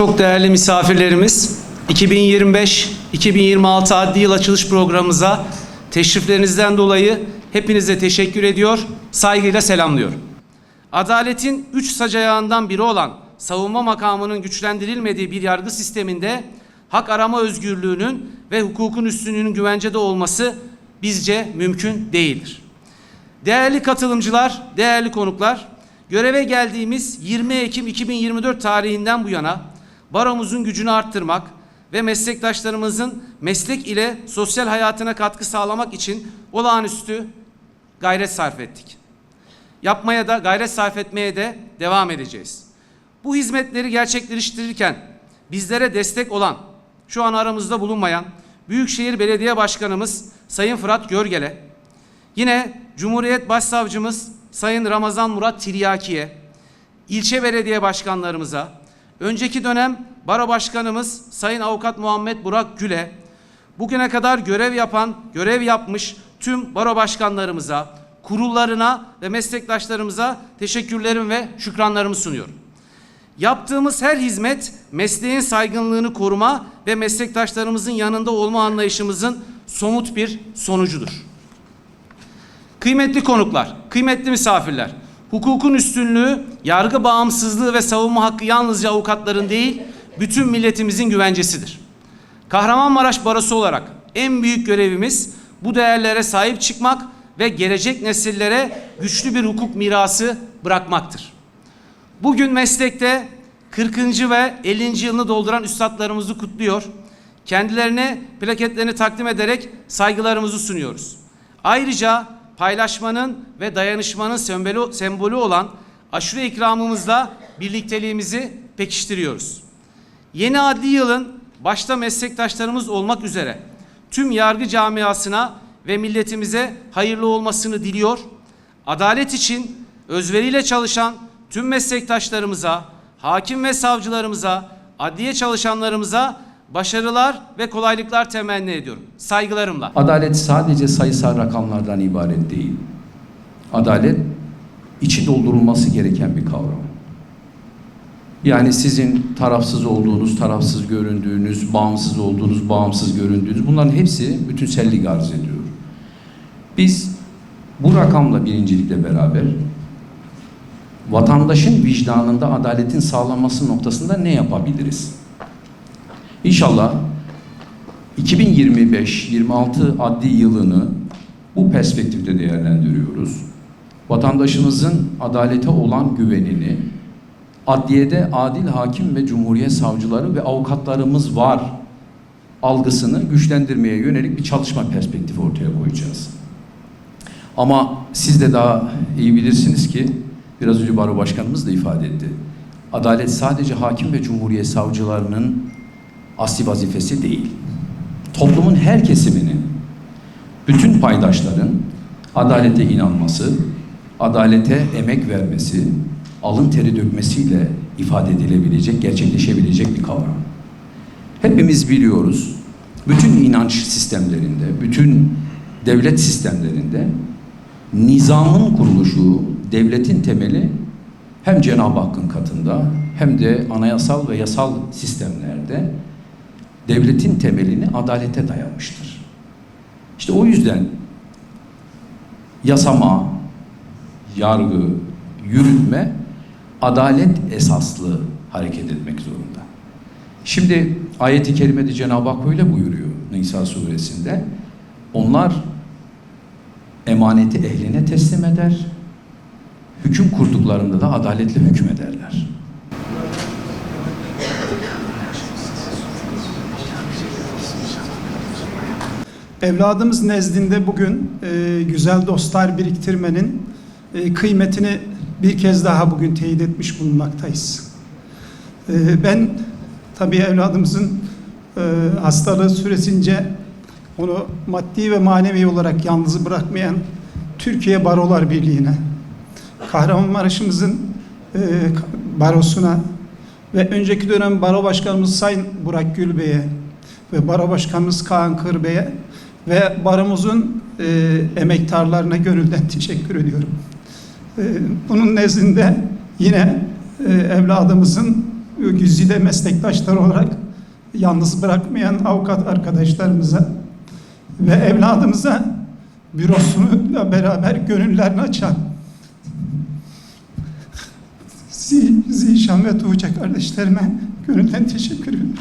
Çok değerli misafirlerimiz, 2025-2026 adli yıl açılış programımıza teşriflerinizden dolayı hepinize teşekkür ediyor, saygıyla selamlıyorum. Adaletin üç sac ayağından biri olan savunma makamının güçlendirilmediği bir yargı sisteminde hak arama özgürlüğünün ve hukukun üstünlüğünün güvencede olması bizce mümkün değildir. Değerli katılımcılar, değerli konuklar, göreve geldiğimiz 20 Ekim 2024 tarihinden bu yana baromuzun gücünü arttırmak ve meslektaşlarımızın meslek ile sosyal hayatına katkı sağlamak için olağanüstü gayret sarf ettik. Yapmaya da gayret sarf etmeye de devam edeceğiz. Bu hizmetleri gerçekleştirirken bizlere destek olan, şu an aramızda bulunmayan Büyükşehir Belediye Başkanımız Sayın Fırat Görgele, Yine Cumhuriyet Başsavcımız Sayın Ramazan Murat Tiryaki'ye, ilçe belediye başkanlarımıza, önceki dönem Baro Başkanımız Sayın Avukat Muhammed Burak Gül'e, bugüne kadar görev yapan, görev yapmış tüm baro başkanlarımıza, kurullarına ve meslektaşlarımıza teşekkürlerimi ve şükranlarımı sunuyorum. Yaptığımız her hizmet mesleğin saygınlığını koruma ve meslektaşlarımızın yanında olma anlayışımızın somut bir sonucudur. Kıymetli konuklar, kıymetli misafirler, hukukun üstünlüğü, yargı bağımsızlığı ve savunma hakkı yalnızca avukatların değil, bütün milletimizin güvencesidir. Kahramanmaraş Barosu olarak en büyük görevimiz bu değerlere sahip çıkmak ve gelecek nesillere güçlü bir hukuk mirası bırakmaktır. Bugün meslekte 40. ve 50. yılını dolduran üstadlarımızı kutluyor. Kendilerine plaketlerini takdim ederek saygılarımızı sunuyoruz. Ayrıca paylaşmanın ve dayanışmanın sembolü, sembolü olan aşure ikramımızla birlikteliğimizi pekiştiriyoruz. Yeni adli yılın başta meslektaşlarımız olmak üzere tüm yargı camiasına ve milletimize hayırlı olmasını diliyor. Adalet için özveriyle çalışan tüm meslektaşlarımıza, hakim ve savcılarımıza, adliye çalışanlarımıza başarılar ve kolaylıklar temenni ediyorum. Saygılarımla. Adalet sadece sayısal rakamlardan ibaret değil. Adalet içi doldurulması gereken bir kavram. Yani sizin tarafsız olduğunuz, tarafsız göründüğünüz, bağımsız olduğunuz, bağımsız göründüğünüz bunların hepsi bütünsellik arz ediyor. Biz bu rakamla birincilikle beraber vatandaşın vicdanında adaletin sağlanması noktasında ne yapabiliriz? İnşallah 2025-26 adli yılını bu perspektifte değerlendiriyoruz. Vatandaşımızın adalete olan güvenini, adliyede adil hakim ve cumhuriyet savcıları ve avukatlarımız var algısını güçlendirmeye yönelik bir çalışma perspektifi ortaya koyacağız. Ama siz de daha iyi bilirsiniz ki biraz önce Baro Başkanımız da ifade etti. Adalet sadece hakim ve cumhuriyet savcılarının asli vazifesi değil. Toplumun her kesiminin, bütün paydaşların adalete inanması, adalete emek vermesi, alın teri dökmesiyle ifade edilebilecek, gerçekleşebilecek bir kavram. Hepimiz biliyoruz, bütün inanç sistemlerinde, bütün devlet sistemlerinde nizamın kuruluşu, devletin temeli hem Cenab-ı Hakk'ın katında hem de anayasal ve yasal sistemlerde devletin temelini adalete dayanmıştır. İşte o yüzden yasama, yargı, yürütme adalet esaslı hareket etmek zorunda. Şimdi ayeti kerimede Cenab-ı Hak öyle buyuruyor Nisa suresinde. Onlar emaneti ehline teslim eder, hüküm kurduklarında da adaletle hükmederler. Evladımız nezdinde bugün e, güzel dostlar biriktirmenin e, kıymetini bir kez daha bugün teyit etmiş bulunmaktayız. E, ben tabii evladımızın e, hastalığı süresince onu maddi ve manevi olarak yalnız bırakmayan Türkiye Barolar Birliği'ne, Kahramanmaraş'ımızın e, barosuna ve önceki dönem baro başkanımız Sayın Burak Gül Bey'e ve baro başkanımız Kaan Kır Bey'e ve baromuzun e, emektarlarına gönülden teşekkür ediyorum. E, bunun nezdinde yine e, evladımızın güzide meslektaşlar olarak yalnız bırakmayan avukat arkadaşlarımıza ve evladımıza bürosuyla beraber gönüllerini açan Zi- Zişan ve Tuğçe kardeşlerime gönülden teşekkür ediyorum.